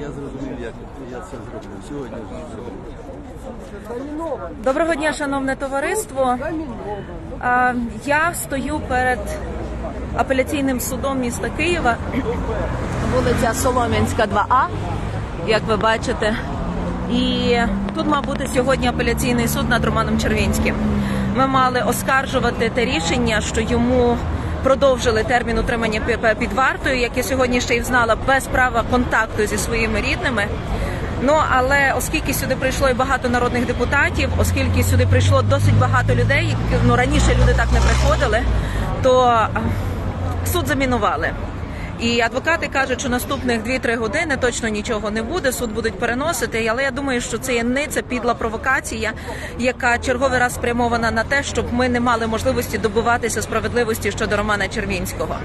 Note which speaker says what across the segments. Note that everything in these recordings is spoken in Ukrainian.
Speaker 1: Я зрозумів, як я це зроблю. Сьогодні.
Speaker 2: Доброго дня, шановне товариство. Я стою перед апеляційним судом міста Києва, вулиця Солом'янська, 2А, як ви бачите. І тут мав бути сьогодні апеляційний суд над Романом Червінським. Ми мали оскаржувати те рішення, що йому продовжили термін утримання пі- під вартою, як я сьогодні ще й знала, без права контакту зі своїми рідними. Ну але оскільки сюди прийшло і багато народних депутатів, оскільки сюди прийшло досить багато людей, ну раніше люди так не приходили, то суд замінували. І адвокати кажуть, що наступних 2-3 години точно нічого не буде. Суд будуть переносити. Але я думаю, що це є ниця підла провокація, яка черговий раз спрямована на те, щоб ми не мали можливості добиватися справедливості щодо Романа Червінського.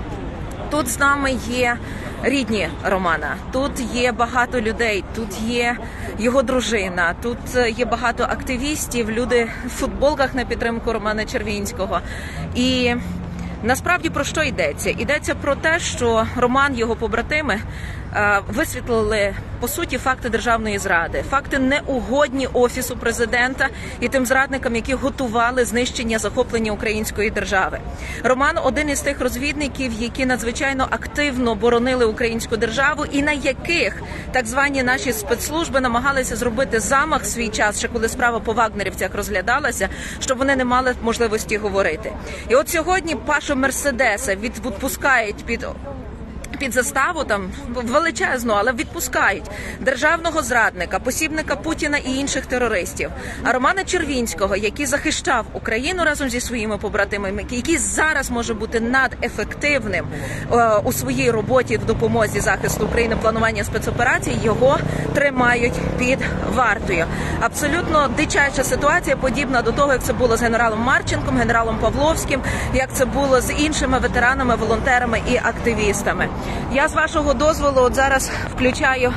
Speaker 2: Тут з нами є рідні Романа, тут є багато людей, тут є його дружина, тут е, є багато активістів, люди в футболках на підтримку Романа Червінського. І насправді про що йдеться? Йдеться про те, що Роман, його побратими висвітлили по суті факти державної зради, факти неугодні офісу президента і тим зрадникам, які готували знищення захоплення української держави. Роман один із тих розвідників, які надзвичайно активно боронили українську державу, і на яких так звані наші спецслужби намагалися зробити замах свій час, ще коли справа по вагнерівцях розглядалася, щоб вони не мали можливості говорити. І от сьогодні Пашу Мерседеса відпускають під під заставу там величезну, але відпускають державного зрадника, посібника Путіна і інших терористів. А Романа Червінського, який захищав Україну разом зі своїми побратимами, який зараз може бути надефективним е, у своїй роботі в допомозі захисту України, планування спецоперацій, його тримають під вартою. Абсолютно дичача ситуація, подібна до того, як це було з генералом Марченком, генералом Павловським, як це було з іншими ветеранами, волонтерами і активістами. Я з вашого дозволу от зараз включаю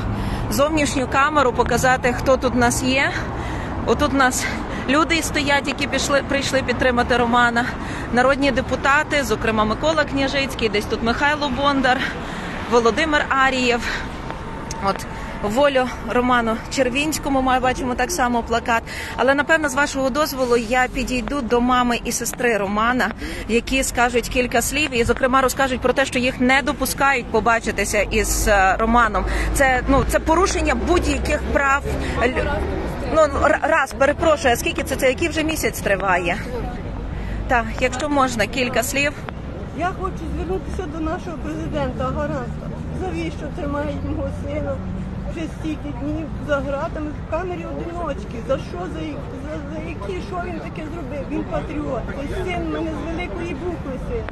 Speaker 2: зовнішню камеру, показати, хто тут у нас є. Отут у нас люди стоять, які пішли, прийшли підтримати Романа, народні депутати, зокрема Микола Княжицький, десь тут Михайло Бондар, Володимир Арієв. От волю Роману Червінському ми бачимо так само плакат. Але напевно, з вашого дозволу, я підійду до мами і сестри Романа, які скажуть кілька слів, і зокрема розкажуть про те, що їх не допускають побачитися із е, Романом. Це ну це порушення будь-яких прав. Ну раз перепрошую, а скільки це це який вже місяць триває? Так, якщо можна, кілька слів.
Speaker 3: Я хочу звернутися до нашого президента Гаранта. Завіщо тримають мого сина вже стільки днів за гратами в камері одиночки? За що? За, за, за які? Що він таке зробив? Він патріот. Той син мене з великої букви син.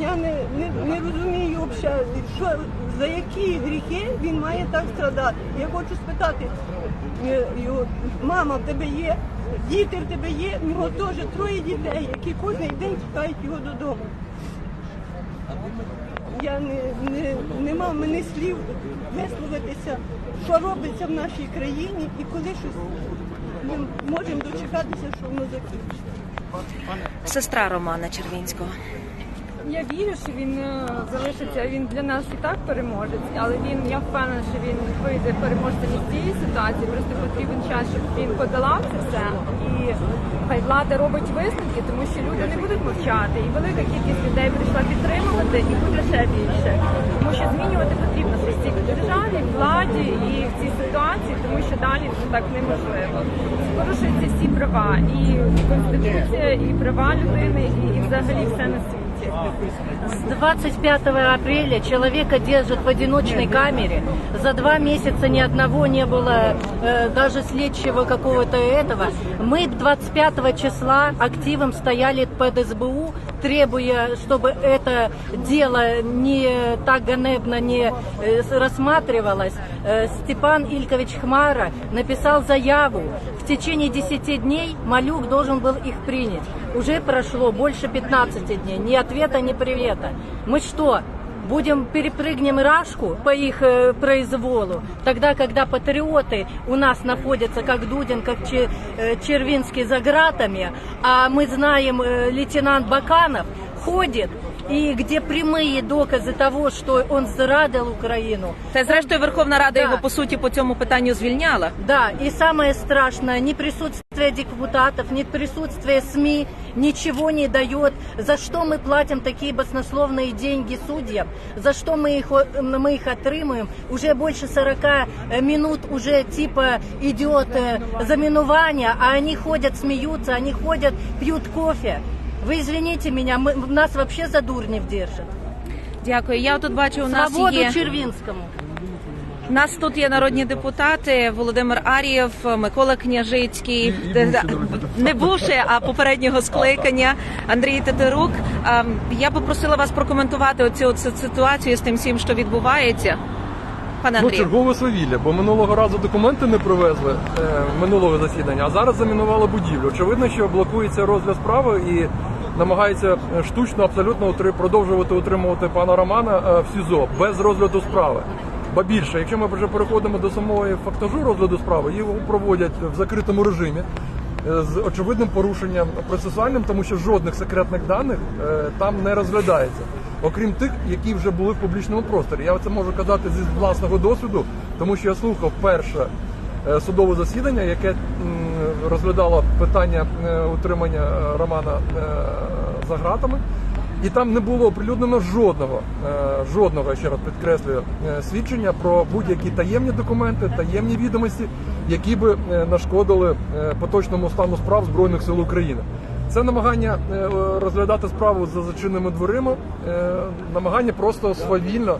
Speaker 3: Я не, не, не розумію взагалі, що, за які гріхи він має так страдати. Я хочу спитати е, його, мама, в тебе є, діти в тебе є, в нього теж троє дітей, які кожен день чекають його додому. Я не, не, нема в мене слів висловитися, що робиться в нашій країні і коли щось ми можемо дочекатися, що воно закінчиться.
Speaker 2: Сестра Романа Червінського.
Speaker 4: Я вірю, що він е, залишиться. Він для нас і так переможець, але він я впевнена, що він вийде переможцем із цієї ситуації. Просто потрібен час, щоб він подолав це все. І хай влада робить висновки, тому що люди не будуть мовчати. І велика кількість людей прийшла підтримувати, і буде ще більше. Тому що змінювати потрібно щось цій державі, владі і в цій ситуації, тому що далі це так неможливо. Порушуються всі права, і конституція, і права людини, і, і взагалі все на світі.
Speaker 5: С 25 апреля человека держат в одиночной камере. За два месяца ни одного не было, э, даже следчего какого-то этого. Мы 25 числа активом стояли под СБУ, требуя, чтобы это дело не так ганебно не э, рассматривалось. Э, Степан Илькович Хмара написал заяву. В течение 10 дней Малюк должен был их принять. Уже прошло больше 15 дней. Ни ответа, ни привета. Мы что, будем перепрыгнем Рашку по их э, произволу, тогда, когда патриоты у нас находятся, как Дудин, как Че- э, Червинский за гратами, а мы знаем, э, лейтенант Баканов ходит и где прямые доказы того, что он зрадил Украину.
Speaker 2: Та зрештою Верховна Рада
Speaker 5: Да.
Speaker 2: його по суті по цьому питанню звільняла.
Speaker 5: Да, и самое страшное, ни присутствие депутатов, ни присутствие СМИ ничего не дает. За что мы платим такие баснословные деньги судьям? За что мы их, о- мы их отрымываем? Уже больше 40 минут уже типа идет э, заминування, а они ходят, смеются, они ходят, пьют кофе. Вы извините меня, мы, нас вообще за дурнев держат.
Speaker 2: Дякую. Я тут бачу, у нас
Speaker 5: Свободу
Speaker 2: є
Speaker 5: Червинскому.
Speaker 2: у нас тут є народні депутати Володимир Арієв, Микола Княжицький, не бувши, а попереднього скликання Андрій Тетерук. Я би просила вас прокоментувати оцю, ситуацію з тим всім, що відбувається. Пане
Speaker 6: Ну, чергове свавілля, бо минулого разу документи не привезли е, минулого засідання, а зараз замінували будівлю. Очевидно, що блокується розгляд справи і намагається е, штучно абсолютно продовжувати утримувати пана Романа е, в СІЗО без розгляду справи. Ба більше, якщо ми вже переходимо до самої фактажу розгляду справи, його проводять в закритому режимі е, з очевидним порушенням процесуальним, тому що жодних секретних даних е, там не розглядається. Окрім тих, які вже були в публічному просторі. Я це можу казати зі власного досвіду, тому що я слухав перше е, судове засідання, яке розглядало питання утримання Романа за гратами. І там не було оприлюднено жодного, е, жодного, ще раз підкреслюю, е, свідчення про будь-які таємні документи, таємні відомості, які би е, нашкодили поточному стану справ Збройних сил України. Це намагання розглядати справу за зачиненими дверима, намагання просто свавільно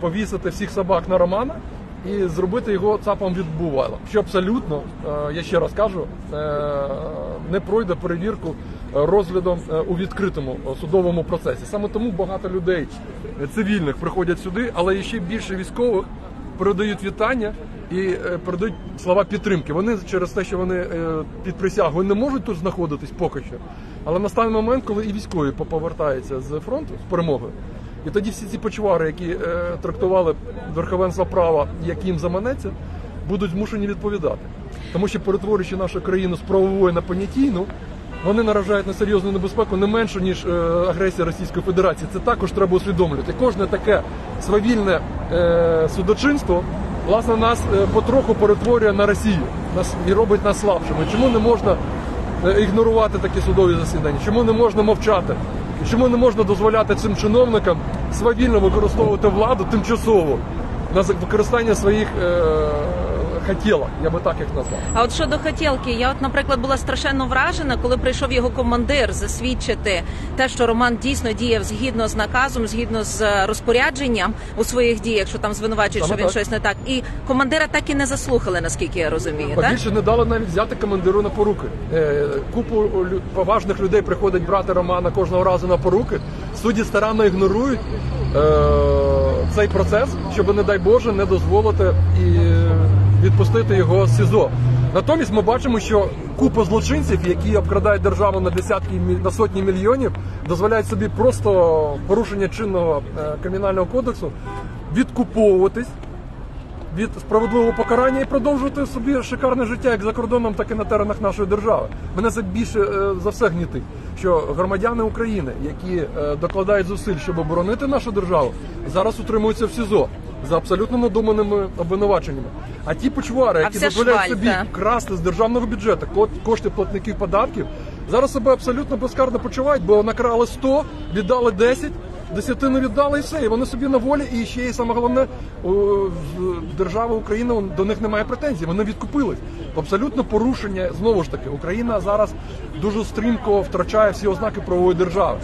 Speaker 6: повісити всіх собак на Романа і зробити його цапом від Бувайла, що абсолютно, е, я ще раз кажу, е, не пройде перевірку е, розглядом у відкритому судовому процесі. Саме тому багато людей цивільних приходять сюди, але ще більше військових передають вітання і передають слова підтримки. Вони через те, що вони під присягою не можуть тут знаходитись поки що. Але настане момент, коли і військові повертаються з фронту з перемогою. І тоді всі ці почвари, які е, трактували верховенство права, як їм заманеться, будуть змушені відповідати. Тому що перетворюючи нашу країну з правової на понятійну, вони наражають на серйозну небезпеку не менше, ніж е, агресія Російської Федерації. Це також треба усвідомлювати. Кожне таке свавільне е, судочинство власне нас е, потроху перетворює на Росію нас і робить нас слабшими. Чому не можна е, ігнорувати такі судові засідання? Чому не можна мовчати? Чому не можна дозволяти цим чиновникам свавільно використовувати владу тимчасово на використання своїх е, хотілок, я би так їх назвав.
Speaker 2: А от щодо хотілки, я от, наприклад, була страшенно вражена, коли прийшов його командир засвідчити те, що Роман дійсно діяв згідно з наказом, згідно з е, розпорядженням у своїх діях, що там звинувачують, що він
Speaker 6: так.
Speaker 2: щось не так. І командира так і не заслухали, наскільки я розумію. Так?
Speaker 6: більше не дали навіть взяти командиру на поруки. Е, Купу поважних людей приходить брати Романа кожного разу на поруки. Судді старанно ігнорують е, цей процес, щоб, не дай Боже, не дозволити і відпустити його з СІЗО. Натомість ми бачимо, що купа злочинців, які обкрадають державу на десятки на сотні мільйонів, дозволяють собі просто порушення чинного е, кримінального кодексу відкуповуватись від справедливого покарання і продовжувати собі шикарне життя як за кордоном, так і на теренах нашої держави. Мене це більше е, за все гнітить, що громадяни України, які е, докладають зусиль, щоб оборонити нашу державу, зараз утримуються в СІЗО за абсолютно надуманими обвинуваченнями. А ті почвари, які
Speaker 2: вся
Speaker 6: дозволяють
Speaker 2: шваль,
Speaker 6: собі
Speaker 2: та.
Speaker 6: красти з державного бюджету ко- кошти платників податків, зараз себе абсолютно безкарно почувають, бо накрали 100, віддали 10, десятину віддали і все. І вони собі на волі, і ще й саме головне, о, з- держава Україна до них немає претензій. Вони відкупились. Абсолютно порушення знову ж таки. Україна зараз дуже стрімко втрачає всі ознаки правової держави.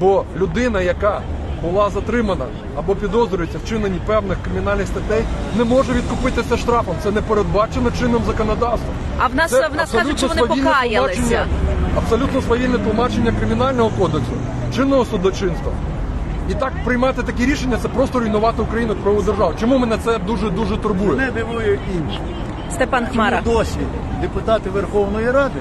Speaker 6: Бо людина, яка була затримана або підозрюється в чиненні певних кримінальних статей, не може відкупитися штрафом. Це не передбачено чинним законодавством.
Speaker 2: А в нас
Speaker 6: Це
Speaker 2: в нас кажуть, що вони покаялися.
Speaker 6: Абсолютно свавільне тлумачення кримінального кодексу, чинного судочинства. І так приймати такі рішення це просто руйнувати Україну правову державу. Чому мене це дуже дуже турбує?
Speaker 1: Мене дивує інше.
Speaker 2: Степан Хмара.
Speaker 1: Чому досі депутати Верховної Ради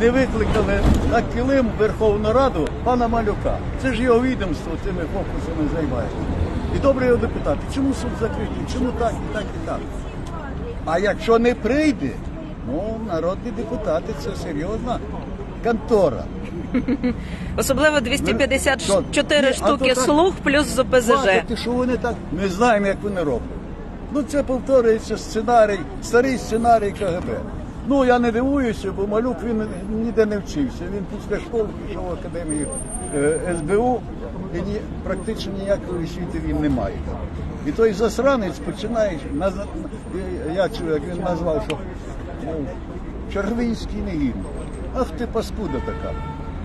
Speaker 1: не викликали на килим Верховну Раду пана Малюка. Це ж його відомство цими фокусами займається. І добре його депутати. Чому суд закритий? Чому так і так і так? А якщо не прийде, ну народні депутати це серйозна контора.
Speaker 2: Особливо 254
Speaker 1: Ні,
Speaker 2: штуки
Speaker 1: так-
Speaker 2: слуг плюс з ОПЗЖ.
Speaker 1: Бачите, що вони так. Ми знаємо, як вони роблять. Ну це повторюється сценарій, старий сценарій КГБ. Ну я не дивуюся, бо малюк він ніде не вчився. Він після школи пішов в академію е, СБУ і ні, практично ніякої освіти він не має. І той засранець починає наз- я чую, як він назвав, що мов, червінський негідник. Ах ти паскуда така.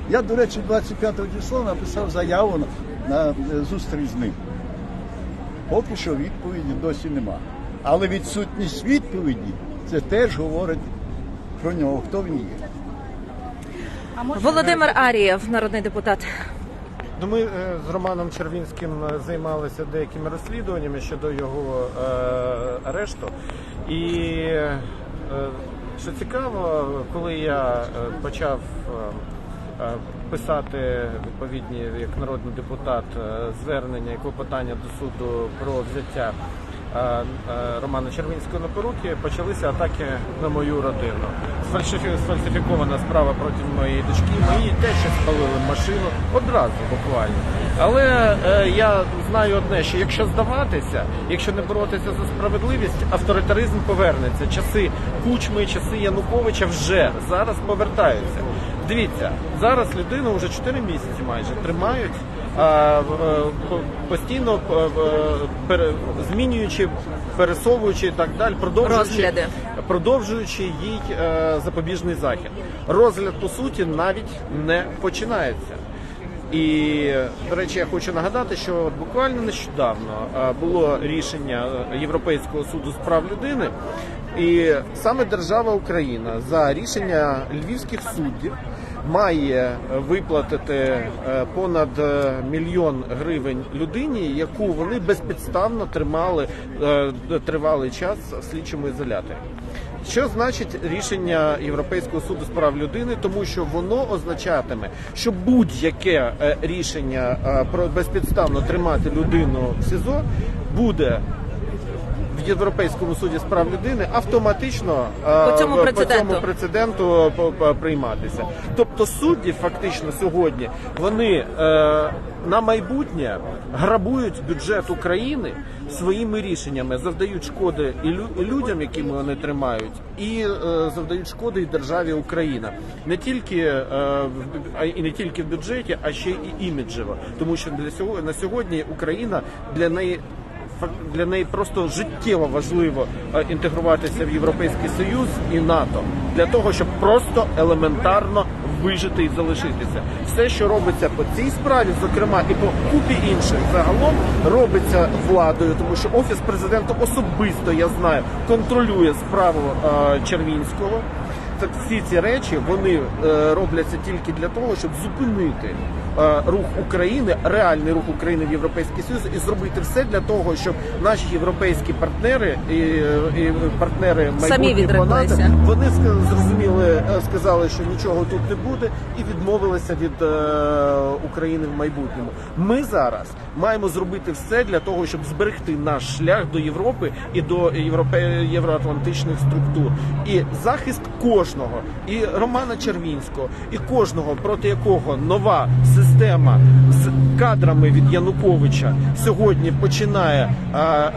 Speaker 1: Я, до речі, 25 числа написав заяву на, на е, зустріч з ним. Поки що відповіді досі нема. Але відсутність відповіді це теж говорить про нього, хто він є.
Speaker 2: Володимир Арієв, народний депутат.
Speaker 7: Ну, ми е, з Романом Червінським е, займалися деякими розслідуваннями щодо його е, арешту. І е, що цікаво, коли я е, почав е, писати відповідні як народний депутат звернення і клопотання до суду про взяття Романа Червінського на поруки, почалися атаки на мою родину. Сфальсифікована справа проти моєї дочки. Мої теж спалили машину одразу буквально. Але е, я знаю одне, що якщо здаватися, якщо не боротися за справедливість, авторитаризм повернеться. Часи Кучми, часи Януковича вже зараз повертаються. Дивіться, зараз людину вже 4 місяці майже тримають. Е, по- постійно е, змінюючи, пересовуючи і так далі, продовжуючи,
Speaker 2: Розгляди.
Speaker 7: продовжуючи їй е, запобіжний захід. Розгляд по суті навіть не починається. І до речі, я хочу нагадати, що буквально нещодавно е, було рішення е, Європейського суду з прав людини, і саме держава Україна за рішення львівських суддів має виплатити е, понад е, мільйон гривень людині, яку вони безпідставно тримали е, тривалий час в слідчому ізоляторі. Що значить рішення Європейського суду з прав людини? Тому що воно означатиме, що будь-яке рішення про безпідставно тримати людину в СІЗО буде. Європейському суді з прав людини автоматично е,
Speaker 2: По цьому
Speaker 7: в-
Speaker 2: прецеденту.
Speaker 7: по цьому прецеденту по- по- прийматися. Тобто судді фактично сьогодні вони е, на майбутнє грабують бюджет України своїми рішеннями, завдають шкоди і лю- і людям, якими вони тримають, і е, завдають шкоди і державі Україна не тільки е, і не тільки в бюджеті, а ще і іміджево, тому що для сього на сьогодні Україна для неї для неї просто життєво важливо е, інтегруватися в Європейський Союз і НАТО для того, щоб просто елементарно вижити і залишитися. Все, що робиться по цій справі, зокрема і по купі інших, загалом робиться владою, тому що офіс президента особисто я знаю контролює справу е, Червінського. Так всі ці речі вони е, робляться тільки для того, щоб зупинити рух України, реальний рух України в Європейський Союз, і зробити все для того, щоб наші європейські партнери і, і партнери по НАТО, вони зрозуміли, е, сказали, що нічого тут не буде, і відмовилися від е, України в майбутньому. Ми зараз маємо зробити все для того, щоб зберегти наш шлях до Європи і до європе... євроатлантичних структур. І захист кожного, і Романа Червінського, і кожного, проти якого нова система з кадрами від Януковича сьогодні починає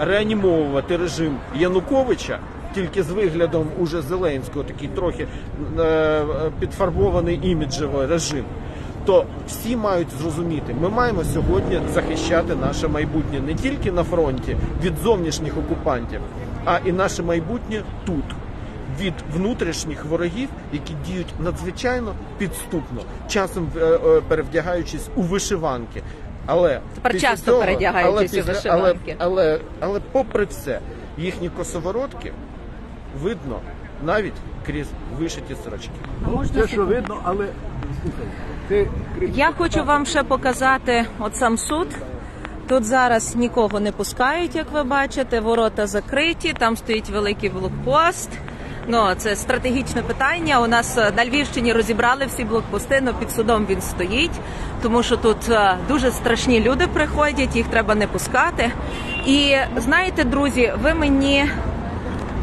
Speaker 7: реанімовувати режим Януковича тільки з виглядом уже Зеленського, такий трохи е, підфарбований іміджево режим. То всі мають зрозуміти, ми маємо сьогодні захищати наше майбутнє не тільки на фронті від зовнішніх окупантів, а і наше майбутнє тут. Від внутрішніх ворогів, які діють надзвичайно підступно, часом е, е, перевдягаючись у вишиванки. Але
Speaker 2: Тепер часто
Speaker 7: цього-
Speaker 2: перевдягаючись у
Speaker 7: але після-
Speaker 2: вишиванки.
Speaker 7: Але, але, але попри все, їхні косоворотки видно навіть крізь вишиті сорочки.
Speaker 1: Це що видно, але ти
Speaker 2: Я хочу вам ще показати от сам суд. Тут зараз нікого не пускають, як ви бачите. Ворота закриті, там стоїть великий блокпост. Ну, це стратегічне питання. У нас е, на Львівщині розібрали всі блокпости, але під судом він стоїть, тому що тут е, дуже страшні люди приходять, їх треба не пускати. І знаєте, друзі, ви мені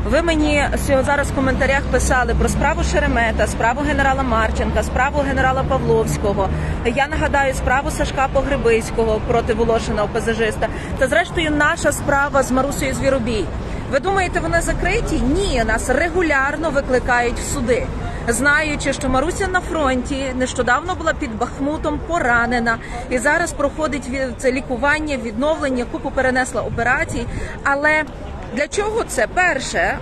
Speaker 2: Ви мені зараз в коментарях писали про справу Шеремета, справу генерала Марченка, справу генерала Павловського. Я нагадаю справу Сашка Погребиського проти Волошина ОПЗЖиста. Та зрештою наша справа з Марусею Звіробій. Ви думаєте, вони закриті? Ні, нас регулярно викликають в суди. Знаючи, що Маруся на фронті нещодавно була під Бахмутом поранена і зараз проходить це лікування, відновлення, купу перенесла операцій. Але для чого це? Перше,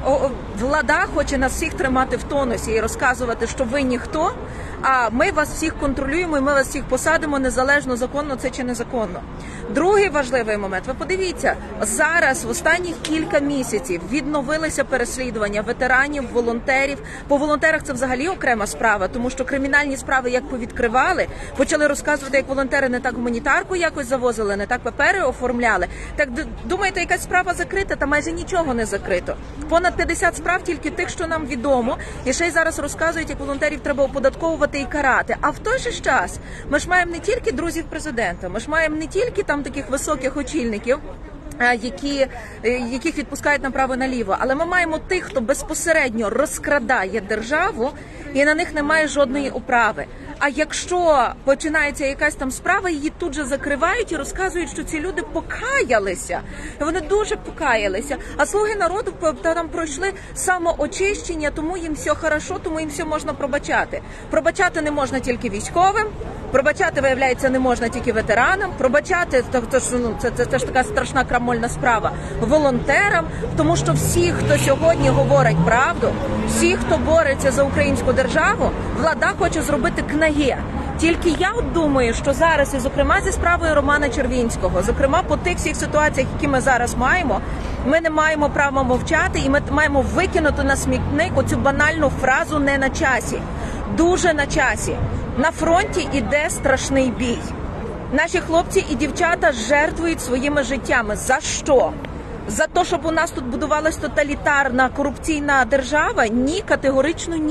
Speaker 2: влада хоче нас всіх тримати в тонусі і розказувати, що ви ніхто. А ми вас всіх контролюємо, і ми вас всіх посадимо незалежно законно це чи незаконно. Другий важливий момент. Ви подивіться зараз, в останніх кілька місяців відновилися переслідування ветеранів, волонтерів. По волонтерах це взагалі окрема справа, тому що кримінальні справи як повідкривали, почали розказувати, як волонтери не так гуманітарку якось завозили, не так папери оформляли. Так думаєте, якась справа закрита? Та майже нічого не закрито. Понад 50 справ тільки тих, що нам відомо, і ще й зараз розказують, як волонтерів треба оподатковувати і карати. А в той же час ми ж маємо не тільки друзів президента, ми ж маємо не тільки там таких високих очільників. Які е, яких відпускають направо наліво, але ми маємо тих, хто безпосередньо розкрадає державу, і на них немає жодної управи. А якщо починається якась там справа, її тут же закривають і розказують, що ці люди покаялися. Вони дуже покаялися. А слуги народу там пройшли самоочищення, тому їм все хорошо, тому їм все можна пробачати. Пробачати не можна тільки військовим. Пробачати, виявляється, не можна тільки ветеранам. Пробачати то, ж, ну, це, це, це ж така страшна крамольна справа волонтерам, тому що всі, хто сьогодні говорить правду, всі, хто бореться за українську державу, влада хоче зробити кнає. Тільки я от думаю, що зараз, і зокрема зі справою Романа Червінського, зокрема по тих всіх ситуаціях, які ми зараз маємо, ми не маємо права мовчати, і ми маємо викинути на смітник оцю банальну фразу не на часі. Дуже на часі. На фронті іде страшний бій. Наші хлопці і дівчата жертвують своїми життями. За що? За те, щоб у нас тут будувалась тоталітарна корупційна держава? Ні, категорично ні.